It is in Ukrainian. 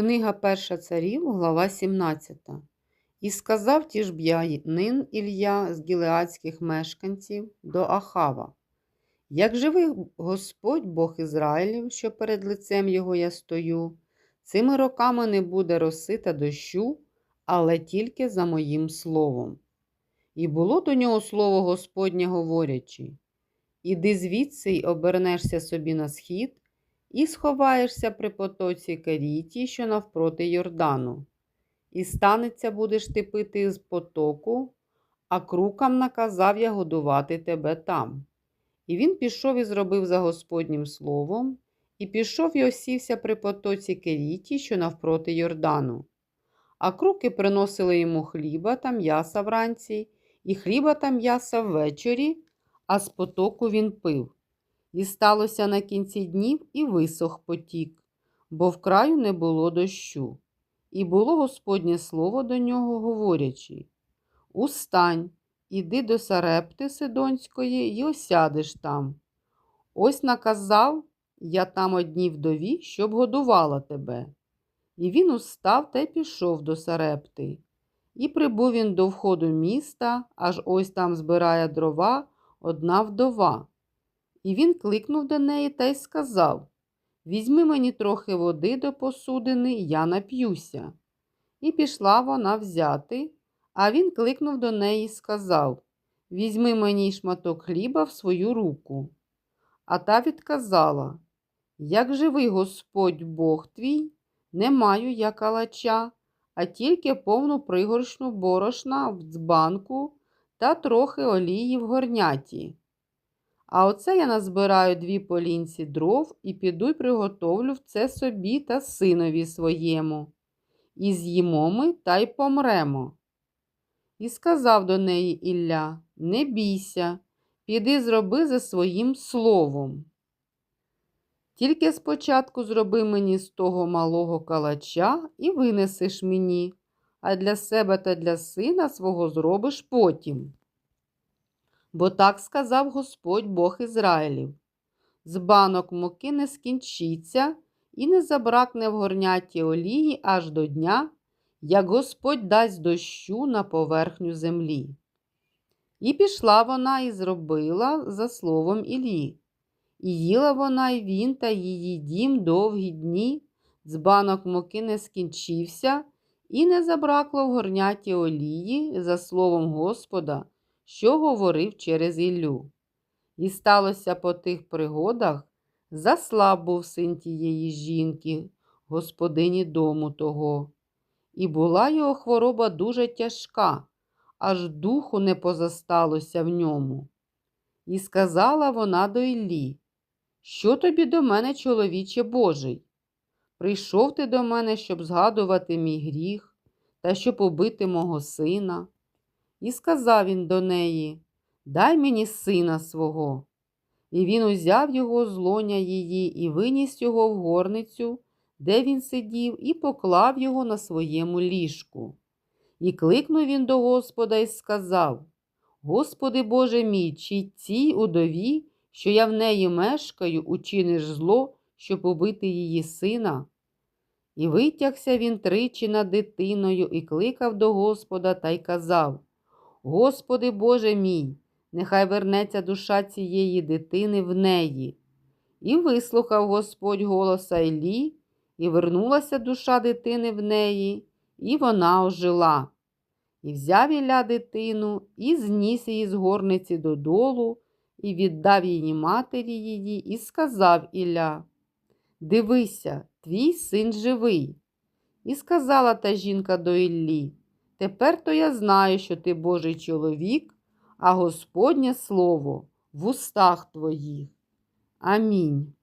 Книга Перша царів, глава 17. І сказав тішб'янин Ілля з гілеадських мешканців до Ахава. Як живий Господь Бог Ізраїлів, що перед лицем його я стою, цими роками не буде роси та дощу, але тільки за моїм словом. І було до нього слово Господнє говорячи: Іди звідси й обернешся собі на схід, і сховаєшся при потоці Керіті, що навпроти Йордану. І станеться будеш ти пити з потоку, а крукам наказав я годувати тебе там. І він пішов і зробив за Господнім словом, і пішов і осівся при потоці Керіті, що навпроти Йордану. А круки приносили йому хліба та м'яса вранці, і хліба та м'яса ввечері, а з потоку він пив. І сталося на кінці днів і висох потік, бо в краю не було дощу. І було Господнє слово до нього, говорячи: Устань, іди до Сарепти Сидонської і осядеш там. Ось наказав я там одній вдові, щоб годувала тебе. І він устав та й пішов до Сарепти. І прибув він до входу міста, аж ось там збирає дрова одна вдова. І він кликнув до неї та й сказав Візьми мені трохи води до посудини, я нап'юся. І пішла вона взяти, а він кликнув до неї і сказав Візьми мені шматок хліба в свою руку. А та відказала Як живий Господь Бог твій, не маю я калача, а тільки повну пригоршню борошна в дзбанку та трохи олії в горняті. А оце я назбираю дві полінці дров і піду й приготовлю це собі та синові своєму. І з'їмо ми та й помремо. І сказав до неї Ілля Не бійся, піди зроби за своїм словом. Тільки спочатку зроби мені з того малого калача і винесеш мені, а для себе та для сина свого зробиш потім. Бо так сказав Господь Бог Ізраїлів. З банок муки не скінчиться і не забракне в горняті олії аж до дня, як Господь дасть дощу на поверхню землі. І пішла вона і зробила за словом Іллі. І їла вона й він та її дім довгі дні, з банок муки не скінчився, і не забракло в горняті олії за словом Господа що говорив через Іллю. І сталося по тих пригодах, заслаб був син тієї жінки, господині дому того. І була його хвороба дуже тяжка, аж духу не позасталося в ньому. І сказала вона до Іллі, що тобі до мене, чоловіче Божий? Прийшов ти до мене, щоб згадувати мій гріх та щоб убити мого сина. І сказав він до неї Дай мені сина свого. І він узяв його з лоня її і виніс його в горницю, де він сидів, і поклав його на своєму ліжку. І кликнув він до Господа і сказав Господи Боже мій, чи цій удові, що я в неї мешкаю, учиниш зло, щоб убити її сина? І витягся він тричі над дитиною і кликав до Господа та й казав Господи Боже мій, нехай вернеться душа цієї дитини в неї. І вислухав Господь голоса Іллі, і вернулася душа дитини в неї, і вона ожила. І взяв Ілля дитину, і зніс її з горниці додолу, і віддав її матері її, і сказав Ілля: Дивися, твій син живий. І сказала та жінка до Іллі, Тепер то я знаю, що ти Божий чоловік, а Господнє Слово в устах твоїх. Амінь.